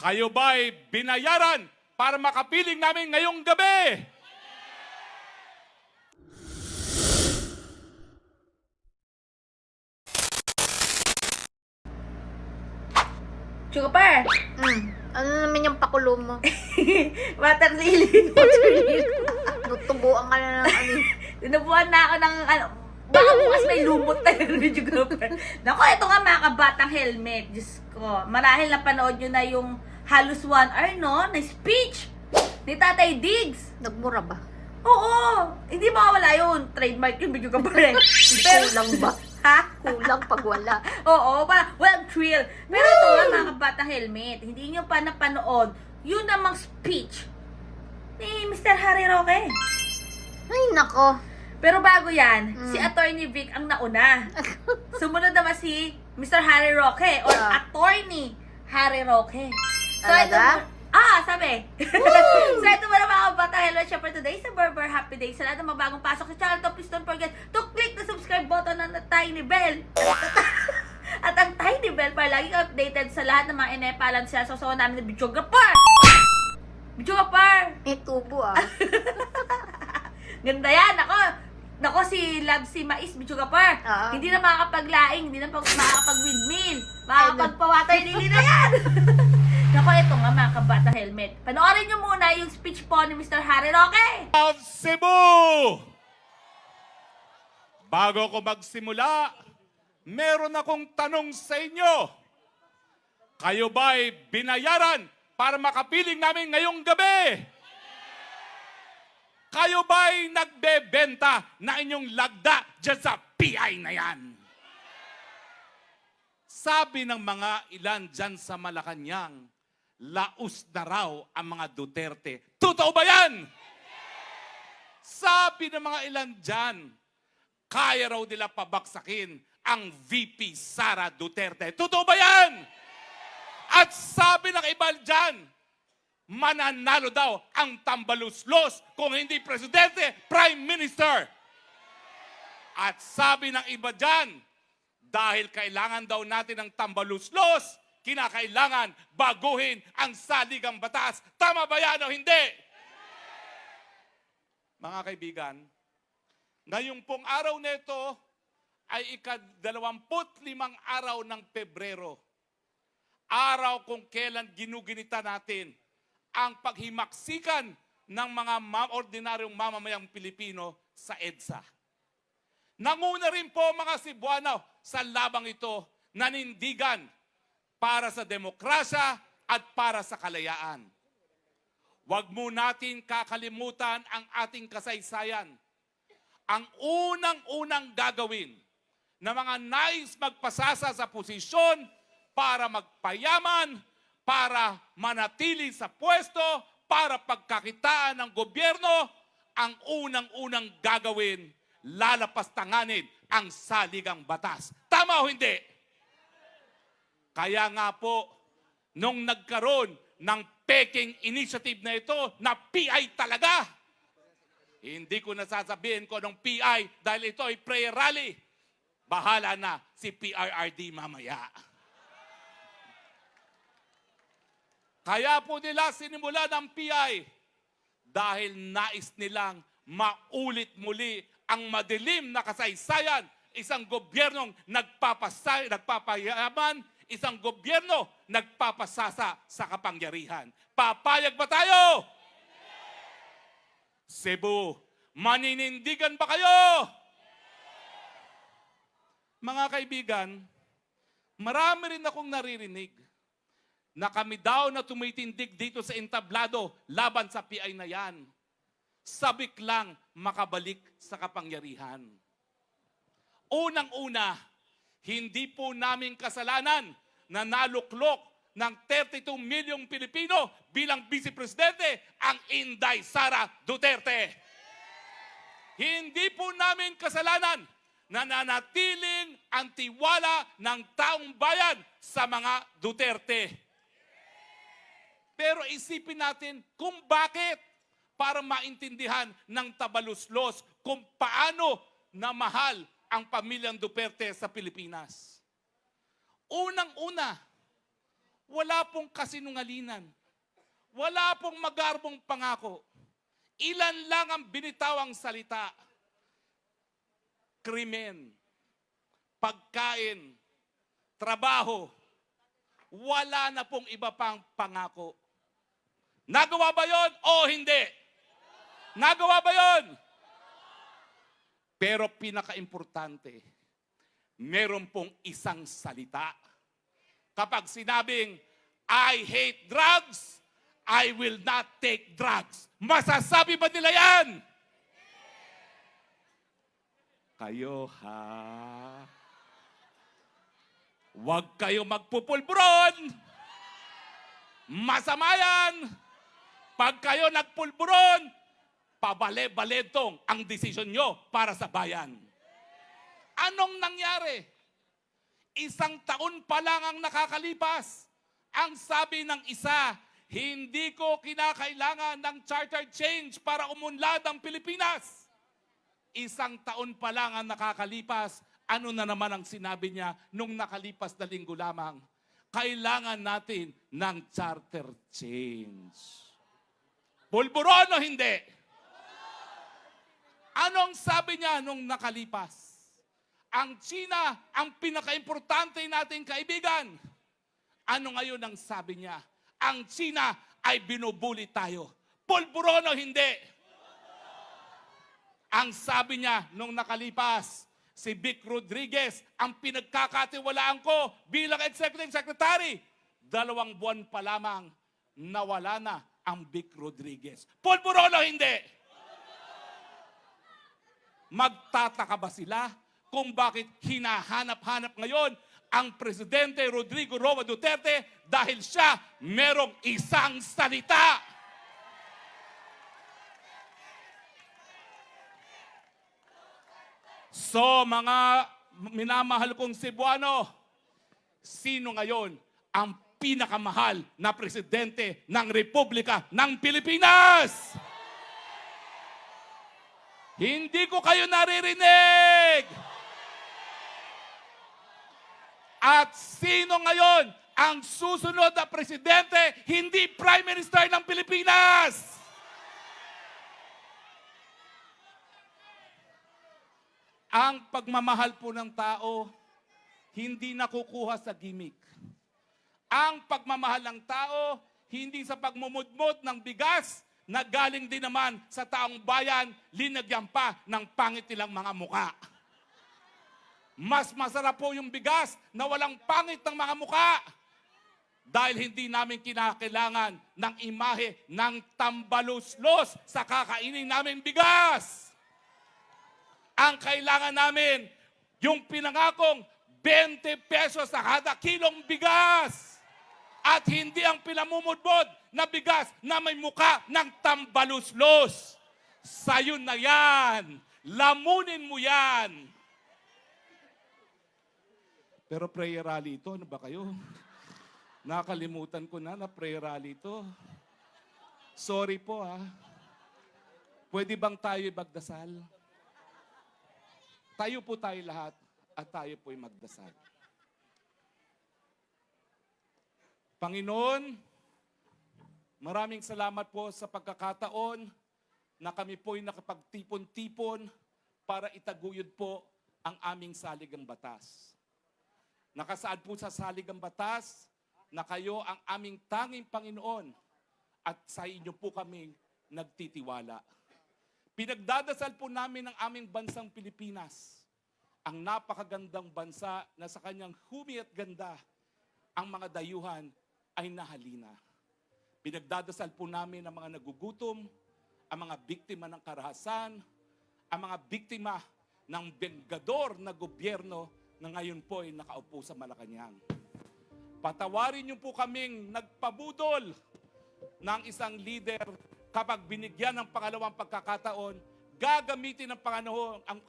Kayo ba'y binayaran para makapiling namin ngayong gabi? Sugar Mm. Ano naman yung pakulo mo? Water lily. Nutubuan ka na ng ano. Tinubuan na ako ng ano. Baka bukas may lumot yun ni Sugar Naku, ito nga mga kabatang helmet. Diyos ko. Marahil napanood nyo na yung halos one hour, no? Na speech ni Tatay Diggs. Nagmura ba? Oo! Hindi mawawala yun. Trademark yung video ka pa rin. Pero, Kulang ba? ha? Kulang pag wala. Oo, parang walang thrill. Pero ito mga kabata helmet, hindi nyo pa napanood yun namang speech ni Mr. Harry Roque. Ay, nako. Pero bago yan, Mm. si Attorney Vic ang nauna. Sumunod naman si Mr. Harry Roque or Ah. Attorney Harry Roque. Talaga? ito- ah, sabi. so ito mo na mga kabata helmet, syempre today sa Berber Happy Day. Sa lahat ng mga bagong pasok sa channel to, please don't forget to click the subscribe button and the tiny bell. At ang tiny bell para lagi updated sa lahat ng mga inepalan siya sa so, namin ng videographer. Videographer! May tubo ah. Ganda yan! Ako! Nako si Love si Mais, videographer. Oo. Hindi na makakapaglaing, hindi na pag- makakapag-windmill. Makakapagpawatay nili na yan! Nako, ito nga mga kabata helmet. Panoorin nyo muna yung speech po ni Mr. Harry Roque. of Cebu! Bago ko magsimula, meron akong tanong sa inyo. Kayo ba'y binayaran para makapiling namin ngayong gabi? Kayo ba'y nagbebenta na inyong lagda dyan sa PI na yan? Sabi ng mga ilan dyan sa Malacanang, laos na raw ang mga Duterte. Totoo ba yan? Sabi ng mga ilan dyan, kaya raw nila pabaksakin ang VP Sara Duterte. Totoo ba yan? At sabi ng iba dyan, mananalo daw ang tambaluslos kung hindi presidente, prime minister. At sabi ng iba dyan, dahil kailangan daw natin ng tambaluslos, kinakailangan baguhin ang saligang batas. Tama ba yan o hindi? Mga kaibigan, ngayong pong araw nito ay ikadalawamput limang araw ng Pebrero. Araw kung kailan ginuginita natin ang paghimaksikan ng mga ma- ordinaryong mamamayang Pilipino sa EDSA. Nanguna rin po mga Cebuano sa labang ito nanindigan para sa demokrasya at para sa kalayaan. Huwag mo natin kakalimutan ang ating kasaysayan. Ang unang-unang gagawin na mga nais magpasasa sa posisyon para magpayaman, para manatili sa pwesto, para pagkakitaan ng gobyerno, ang unang-unang gagawin, lalapastanganin ang saligang batas. Tama o hindi? Kaya nga po, nung nagkaroon ng Peking initiative na ito, na PI talaga, hindi ko nasasabihin ko ng PI dahil ito ay prayer rally. Bahala na si PRRD mamaya. Kaya po nila sinimula ng PI dahil nais nilang maulit muli ang madilim na kasaysayan, isang gobyernong nagpapasay, nagpapayaman, isang gobyerno nagpapasasa sa kapangyarihan. Papayag ba tayo? Cebu, maninindigan ba kayo? Mga kaibigan, marami rin akong naririnig na kami daw na tumitindig dito sa entablado laban sa PI na yan. Sabik lang makabalik sa kapangyarihan. Unang-una, hindi po namin kasalanan na naluklok ng 32 milyong Pilipino bilang Vice Presidente ang Inday Sara Duterte. Hindi po namin kasalanan na nanatiling ang tiwala ng taong bayan sa mga Duterte. Pero isipin natin kung bakit para maintindihan ng tabaluslos kung paano na mahal ang pamilyang Duterte sa Pilipinas. Unang-una, wala pong kasinungalingan. Wala pong magarbong pangako. Ilan lang ang binitawang salita. Krimen, pagkain, trabaho, wala na pong iba pang pangako. Nagawa ba yon o hindi? Nagawa ba yon? Pero pinaka-importante, meron pong isang salita. Kapag sinabing, I hate drugs, I will not take drugs. Masasabi ba nila yan? Kayo ha? Huwag kayo magpupulburon. Masama yan. Pag kayo nagpulburon, pabale-baletong ang desisyon nyo para sa bayan. Anong nangyari? Isang taon pa lang ang nakakalipas. Ang sabi ng isa, hindi ko kinakailangan ng charter change para umunlad ang Pilipinas. Isang taon pa lang ang nakakalipas. Ano na naman ang sinabi niya nung nakalipas na linggo lamang? Kailangan natin ng charter change. Pulburon o hindi? Anong sabi niya nung nakalipas? Ang China ang pinakaimportante nating kaibigan. Ano ngayon ang sabi niya? Ang China ay binubuli tayo. Pulburon o hindi? Ang sabi niya nung nakalipas, si Vic Rodriguez ang pinagkakatiwalaan ko bilang executive secretary. Dalawang buwan pa lamang nawala na ang Vic Rodriguez. Pulburon o hindi? Magtataka ba sila kung bakit hinahanap-hanap ngayon ang Presidente Rodrigo Roa Duterte dahil siya merong isang salita. So mga minamahal kong Cebuano, sino ngayon ang pinakamahal na presidente ng Republika ng Pilipinas? Hindi ko kayo naririnig. At sino ngayon ang susunod na presidente, hindi Prime Minister ng Pilipinas? Ang pagmamahal po ng tao, hindi nakukuha sa gimmick. Ang pagmamahal ng tao, hindi sa pagmumudmod ng bigas na galing din naman sa taong bayan, linagyan pa ng pangit nilang mga muka. Mas masarap po yung bigas na walang pangit ng mga muka. Dahil hindi namin kinakailangan ng imahe ng tambaluslos sa kakainin namin bigas. Ang kailangan namin, yung pinangakong 20 pesos sa kada kilong bigas. At hindi ang pinamumudbod na bigas na may muka ng tambaluslos. Sa'yo na yan. Lamunin mo yan. Pero prayer rally ito, ano ba kayo? Nakalimutan ko na na prayer rally ito. Sorry po ha. Pwede bang tayo magdasal? Tayo po tayo lahat at tayo po'y magdasal. Panginoon, maraming salamat po sa pagkakataon na kami po'y nakapagtipon-tipon para itaguyod po ang aming saligang batas. Nakasaad po sa saligang batas na kayo ang aming tanging Panginoon at sa inyo po kami nagtitiwala. Pinagdadasal po namin ang aming bansang Pilipinas, ang napakagandang bansa na sa kanyang humi at ganda, ang mga dayuhan ay nahalina. Pinagdadasal po namin ang mga nagugutom, ang mga biktima ng karahasan, ang mga biktima ng benggador na gobyerno na ngayon po ay nakaupo sa Malacanang. Patawarin niyo po kaming nagpabudol ng isang leader kapag binigyan ng pangalawang pagkakataon, gagamitin ng Panginoon ang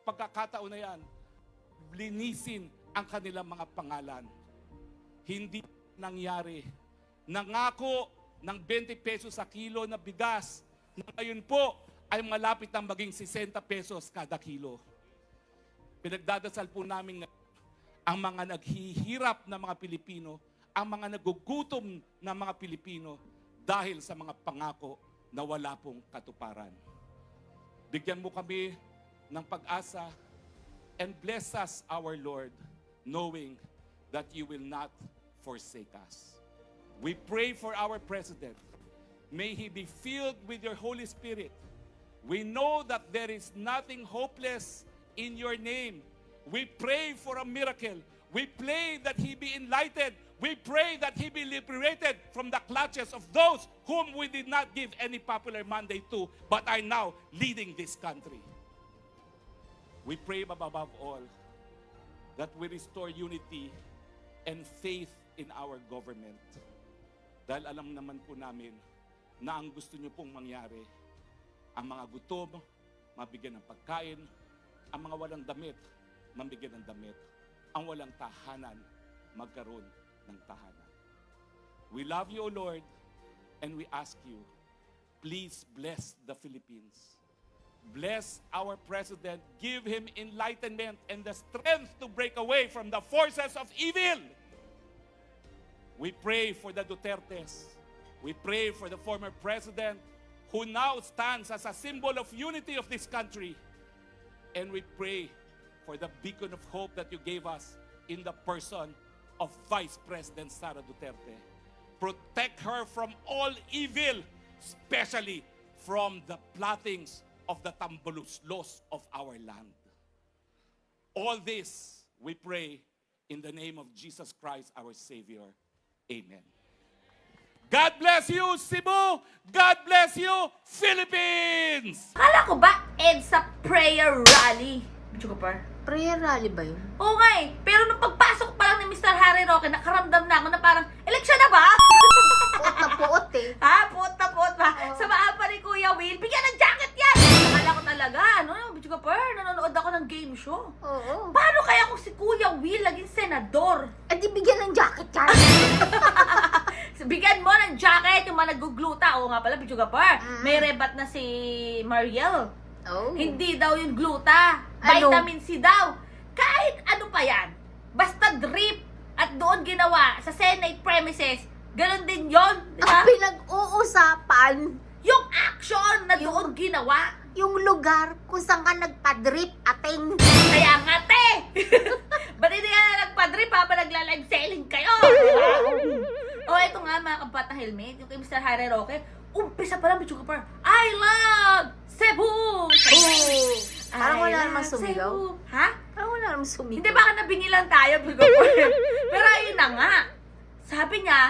pagkakataon na yan, linisin ang kanilang mga pangalan. Hindi nangyari. Nangako ng 20 pesos sa kilo na bigas na ngayon po ay malapit na maging 60 pesos kada kilo. Pinagdadasal po namin ang mga naghihirap na mga Pilipino ang mga nagugutom na mga Pilipino dahil sa mga pangako na wala pong katuparan. Bigyan mo kami ng pag-asa and bless us, our Lord, knowing that you will not forsake us. We pray for our president. May he be filled with your Holy Spirit. We know that there is nothing hopeless in your name. We pray for a miracle. We pray that he be enlightened. We pray that he be liberated from the clutches of those whom we did not give any popular mandate to, but are now leading this country. We pray above all that we restore unity and faith in our government. Dahil alam naman po namin na ang gusto niyo pong mangyari, ang mga gutom, mabigyan ng pagkain, ang mga walang damit, mabigyan ng damit, ang walang tahanan, magkaroon ng tahanan. We love you, O Lord, and we ask you, please bless the Philippines. Bless our president. Give him enlightenment and the strength to break away from the forces of evil. We pray for the Dutertes. We pray for the former president who now stands as a symbol of unity of this country. And we pray for the beacon of hope that you gave us in the person of Vice President Sara Duterte. Protect her from all evil, especially from the plottings of the tambuluslos of our land. All this we pray in the name of Jesus Christ, our Savior. Amen. God bless you, Cebu. God bless you, Philippines. Akala ko ba EDSA prayer rally? Par. Prayer rally ba yun? Oo nga eh. Pero nung pagpasok pa lang ni Mr. Harry Roque, nakaramdam na ako na parang, eleksyon na ba? Puot na puot eh. ha? Puot na puot ba? Oo. Sa maan pa ni Kuya Will, bigyan ng jacket yan! Akala ko talaga, ano, par, nanonood ako ng game show. Oo. Paano kaya kung si Kuya Will naging senador? Yung mga nagugluta. Oo nga pala, medyo ka par. Mm. May rebat na si Mariel. Oh. Hindi daw yung gluta. Ano? Vitamin C daw. Kahit ano pa yan. Basta drip at doon ginawa sa Senate premises. Ganon din yon, di ba? Ang pinag-uusapan, Yung action na Yung- doon ginawa. yung lugar kung saan ka nagpa-drip ating. Kaya nga, te! Ba't hindi ka na nagpa-drip habang nagla-live selling kayo? Diba? Mga kabata helmet, yung kay Mr. Harry Roque, umpisa pa lang, Bichuga Par, I love Cebu! Parang I wala love namang sumigaw. Cebu. Ha? Parang wala naman sumigaw. Hindi baka nabingilan tayo, Bichuga Par. Pero ayun na nga. Sabi niya,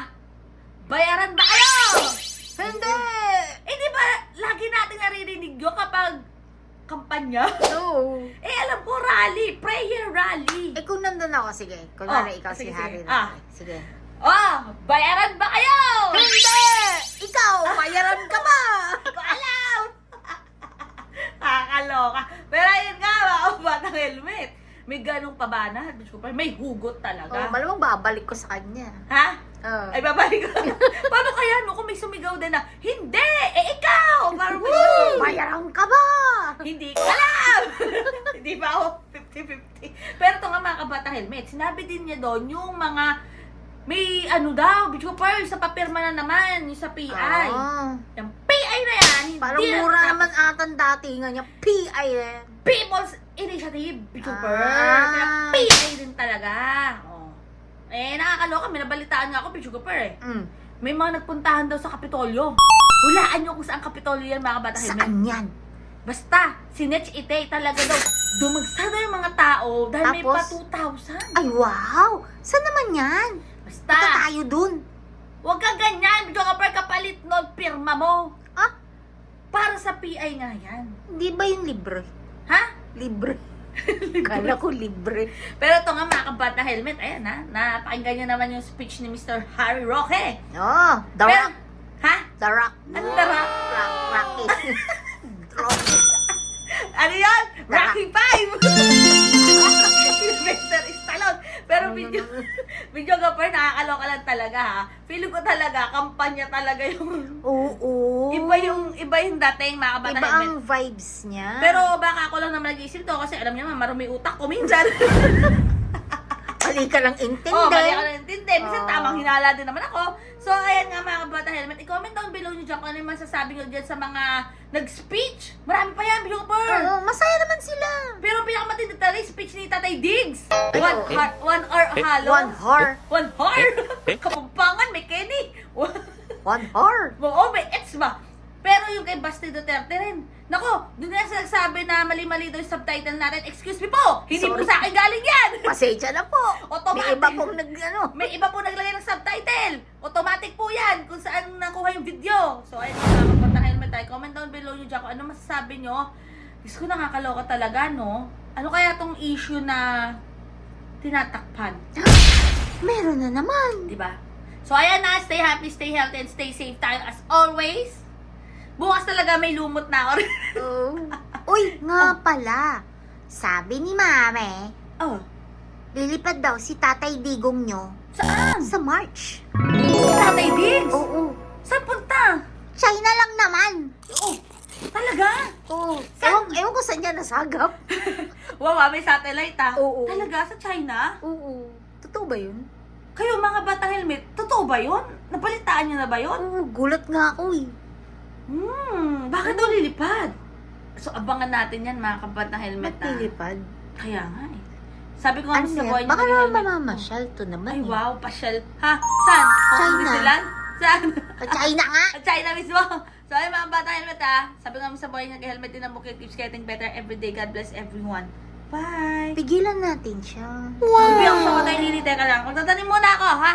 bayaran ba kayo? Hindi! Eh, di ba lagi natin naririnig yun kapag kampanya? No. Eh, alam ko, rally. Prayer rally. Eh kung nandun ako, sige. Kunwari Oh, ikaw si sige, Harry. sige. Ah. Sige. Oh, bayaran ba kayo? Hindi! Ikaw, bayaran ka ba? Hindi ko alam. Nakakaloka. Pero ayun nga, mga batang helmet. May ganong pabana. May hugot Oh, talaga. malamang babalik ko sa kanya. ha? Oh. Ay, babalik ko. Paano kaya no kung may sumigaw din na, Hindi! Eh, ikaw! Parang may Bayaran ka ba? Hindi ko alam! Hindi ba ako 50-50? Pero ito nga mga kabata helmet, sinabi din niya doon yung mga may ano daw, bitch ko par, sa papirma na naman, yung sa PI. Ah. Yung PI na yan, hindi Parang na mura natapos. naman atan dati nga niya. PI eh. People's Initiative, bitch ko. Ah. Kaya PI din talaga. Oh. Eh, nakakaloka, may nabalitaan nga ako, bitch ko eh. Mm. May mga nagpuntahan daw sa Kapitolyo. Hulaan nyo kung saan Kapitolyo yan, mga kabata helmet. Saan yan? Basta, si Nech Ite talaga daw, dumagsa daw yung mga tao dahil may pa Tapos? 2,000. Ay, wow! Saan naman yan? Basta, tayo dun. huwag ka ganyan, video ka par kapalit nun, pirma mo. Ah? Para sa PI nga yan. Hindi ba yung libre? Ha? Libre. Kala ko libre. Pero ito nga mga kabata helmet, ayan ha, napakinggan nyo naman yung speech ni Mr. Harry Roque. Oh, the Pero, rock. ha? The rock. Ano the rock? Rock, rocky. rock. Ano? The Rocky 5! Pero Ano video, video ka par, nakakaloka lang talaga ha. Feeling ko talaga, kampanya talaga yung Oo. Iba yung iba yung dating mga kabata Iba ang vibes niya. Pero baka ako lang naman nag-iisip to kasi alam niya marumi utak ko minsan. mali ka lang intindi. Oh, mali ako na intindi. Minsan Oh. tamang hinala din naman ako. So, ayan nga mga kabata helmet. I-comment down below nyo dyan kung ano yung masasabi nyo dyan sa mga nag-speech. Marami pa yan, Bilogber. Oo, masaya naman sila. Pero pinakamatindi talaga yung speech ni Tatay Diggs. Ay, One, oo. har- one hour halo. One whore. One hour. Kapampangan, may Kenny. One whore. Oo, may ets ba? Pero yung kay Basti Duterte rin. Nako, doon na sa nagsabi na mali-mali daw yung subtitle natin. Excuse me po, hindi po Sorry. sa akin galing yan. Pasensya na po. Automatic. May iba pong nag, ano. May iba po naglagay ng subtitle. Automatic po yan kung saan nakuha yung video. So, ayun mga kapatang helmet tayo. Comment down below nyo dyan kung ano masasabi nyo. Diyos ko nakakaloka talaga, no? Ano kaya tong issue na tinatakpan? Meron na naman. Di ba? So, ayan na. Stay happy, stay healthy, and stay safe tayo as always. Bukas talaga may lumot na ako. Oo. Uy, nga pala. Sabi ni Mame, oh, lilipad daw si Tatay Digong nyo saan? sa March. Tatay Diggs? Oo. Saan punta? China lang naman. Oh, talaga? Oo. Saan? Ewan, ewan ko saan niya nasagap. Wow, ah, may satellite ah. Oo. Talaga? Sa China? Oo. Totoo ba yun? Kayo mga bata helmet, totoo ba yun? Napalitaan nyo na ba yun? Oo, gulat nga ako eh. Hmm, bakit daw lilipad? So, abangan natin yan mga kabata helmet ah. Matilipad. Kaya nga eh. Sabi ko nga Ano sa yan? Baka naging naman helmet ko. mamamasyal to naman Ay eh. wow, pasyal. Ha? Saan? Oh, China. Disneyland? Saan? Sa China nga. At China mismo. So, ay mga bata helmet ah. Sabi nga sa boy, nag-helmet din ang bukid. Keeps getting better every day. God bless everyone. Bye! Pigilan natin siya. Wow! Bibigyan ko sa water lily. Teka lang. Magtatanim muna ako, ha?